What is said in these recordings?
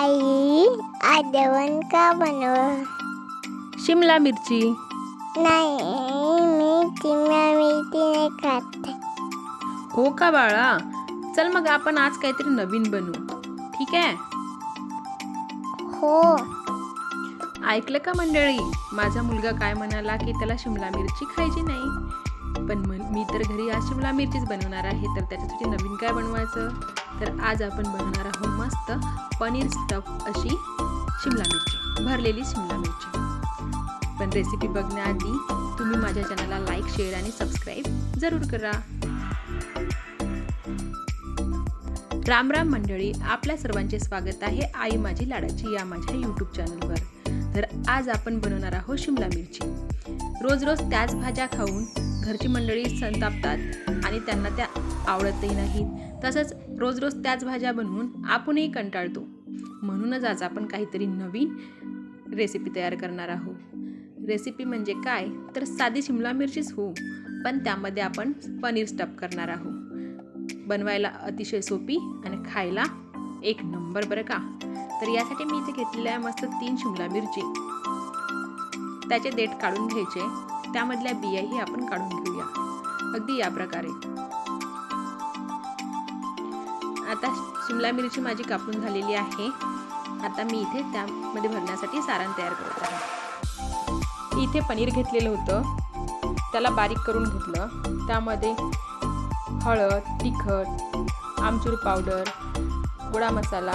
आई आजवण का बनव? शिमला मिरची. नाही मी चिमणा मिरची नाही खात. हो का बाळा? चल मग आपण आज काहीतरी नवीन बनवू. ठीक आहे? हो. ऐकलं का मंडळी? माझा मुलगा काय म्हणाला की त्याला शिमला मिरची खायची नाही. पण म- मी तर घरी आज शिमला मिरचीच बनवणार आहे तर त्याच्यासाठी नवीन काय बनवायचं? तर आज आपण बनवणार आहोत मस्त पनीर स्टफ अशी शिमला मिरची भरलेली शिमला मिरची. पण रेसिपी बघण्याआधी तुम्ही माझ्या चॅनलला लाईक शेअर आणि सबस्क्राईब जरूर करा. राम राम मंडळी आपल्या सर्वांचे स्वागत आहे आई माझी लाडाची या माझ्या यूट्यूब चॅनलवर तर आज आपण बनवणार आहोत शिमला मिरची. रोज रोज त्याच भाज्या खाऊन घरची मंडळी संतापतात आणि त्यांना त्या आवडतही नाहीत. तसंच रोज रोज त्याच भाज्या बनवून आपणही कंटाळतो. म्हणूनच आज आपण काहीतरी नवीन रेसिपी तयार करणार आहोत. रेसिपी म्हणजे काय? तर साधी शिमला मिरचीच हो पण त्यामध्ये आपण पनीर स्टफ करणार आहोत. बनवायला अतिशय सोपी आणि खायला एक नंबर बरं का? तर यासाठी मी इथे घेतलेल्या मस्त तीन शिमला मिरची. त्याचे देठ काढून घ्यायचे. त्यामधल्या बियाही आपण काढून घेऊया. अगदी या प्रकारे. आता शिमला मिरची माझी कापून झालेली आहे. आता मी इथे त्यामध्ये भरण्यासाठी सारण तयार करत आहे. इथे पनीर घेतलेलं होतं. त्याला बारीक करून घेतलं. त्यामध्ये हळद तिखट आमचूर पावडर गोडा मसाला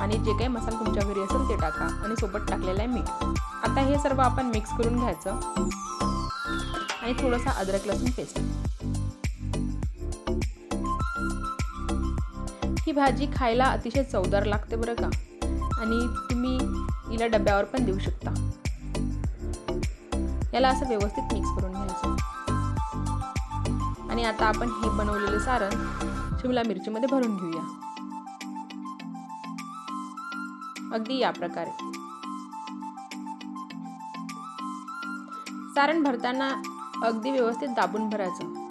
आणि जे काही मसाला तुमच्या घरी असेल ते टाका. आणि सोबत टाकलेलं आहे मीठ. आता हे सर्व आपण मिक्स करून घ्यायचं. आणि थोडंसं अद्रक लसूण पेस्ट. ही भाजी खायला अतिशय चवदार लागते बरं का? आणि तुम्ही हिला डब्यावर पण देऊ शकता. याला असं व्यवस्थित मिक्स करून घ्यायचं. आणि आता आपण हे बनवलेलं सारण शिमला मिरचीमध्ये भरून घेऊया. अगदी या प्रकारे. सारण भरताना अगदी व्यवस्थित दाबून भरायचं.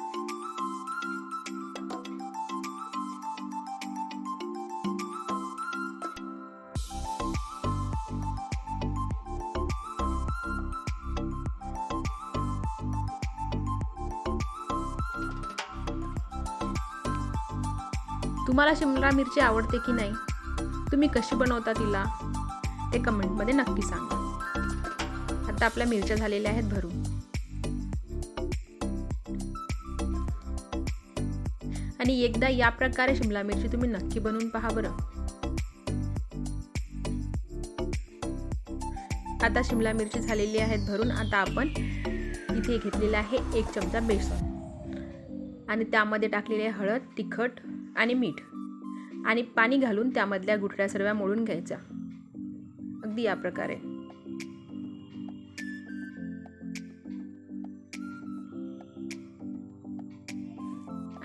तुम्हाला शिमला मिरची आवडते की नाही? तुम्ही कशी बनवता तिला? ते कमेंटमध्ये नक्की सांगा. आता आपल्या मिरच्या झालेल्या आहेत भरून आणि एकदा या प्रकारे शिमला मिरची तुम्ही नक्की बनवून पहा बरं. आता शिमला मिरची झालेली आहेत भरून. आता आपण इथे घेतलेलं आहे एक चमचा बेसन. आणि त्यामध्ये टाकलेले हळद तिखट आणि मीठ. आणि पाणी घालून त्यामधल्या गुठळ्या सर्व्या मोडून घ्यायच्या. अगदी या प्रकारे.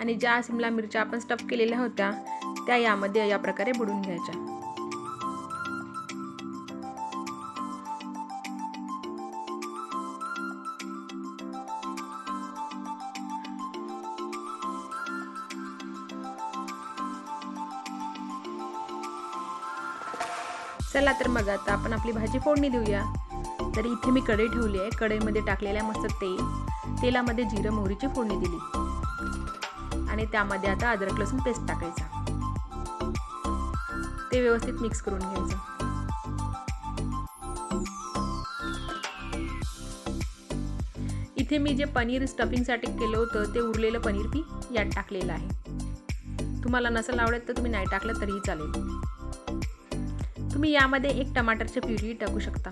आणि ज्या शिमला मिरच्या आपण स्टफ केलेल्या होत्या त्या यामध्ये या प्रकारे बुडून घ्यायच्या. चला तर मग आता आपण आपली भाजी फोडणी देऊया. तर इथे मी कढई ठेवली आहे. कढईमध्ये टाकलेल्या मस्त तेल तेलामध्ये जिरं मोहरीची फोडणी दिली. आणि त्यामध्ये आता अद्रक लसूण पेस्ट टाकायचा. ते व्यवस्थित मिक्स करून घ्यायचं. इथे मी जे पनीर स्टफिंगसाठी केलं होतं ते उरलेलं पनीर मी यात टाकलेलं आहे. तुम्हाला नसेल आवडत तर तुम्ही नाही टाकलं तरीही चालेल. तुम्ही यामध्ये एक टमाटरची प्युरी टाकू शकता.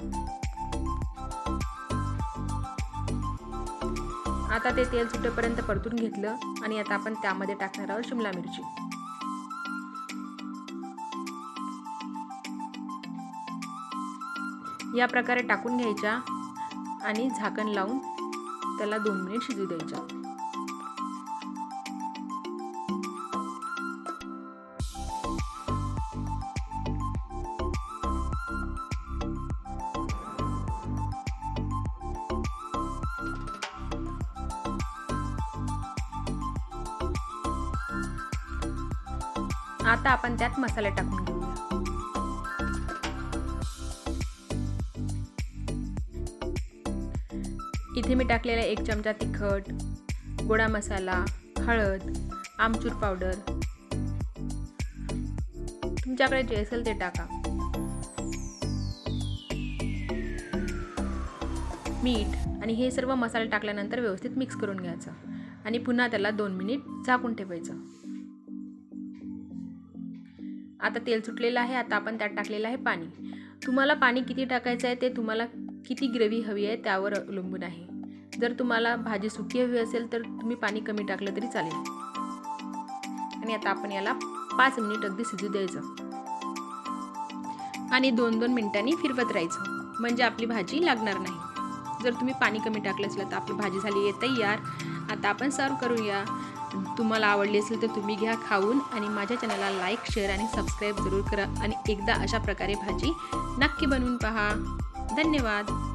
आता ते तेल सुटेपर्यंत परतून घेतलं आणि आता आपण त्यामध्ये टाकणार आहोत शिमला मिरची. या प्रकारे टाकून घ्यायच्या आणि झाकण लावून त्याला दोन मिनिट शिजू द्यायच्या. आता आपण त्यात मसाले टाकून घेऊया. इथे मी टाकलेला एक चमचा तिखट गोडा मसाला हळद आमचूर पावडर. तुमच्याकडे जे असेल ते टाका. मीठ आणि हे सर्व मसाले टाकल्यानंतर व्यवस्थित मिक्स करून घ्यायचं आणि पुन्हा त्याला दोन मिनिट झाकून ठेवायचं. आता तेल सुटलेलं आहे आता आपण त्यात टाकलेलं आहे पाणी. तुम्हाला पाणी किती टाकायचं आहे ते तुम्हाला किती ग्रेव्ही हवी आहे त्यावर अवलंबून आहे. जर तुम्हाला भाजी सुकी हवी असेल तर तुम्ही पाणी कमी टाकलं तरी चालेल. आणि आता आपण याला पाच मिनिट अगदी शिजू द्यायचं. आणि दोन दोन मिनिटांनी फिरवत राहायचं. म्हणजे आपली भाजी लागणार नाही. जर तुम्ही पाणी कमी टाकलं असलं तर आपली भाजी झाली आहे तयार. आता आपण सर्व करूया. तुम्हाला आवडली असेल तर तुम्ही घ्या खाऊन आणि माझ्या चॅनलला लाईक शेअर आणि सबस्क्राईब जरूर करा. आणि एकदा अशा प्रकारे भाजी नक्की बनवून पहा. धन्यवाद.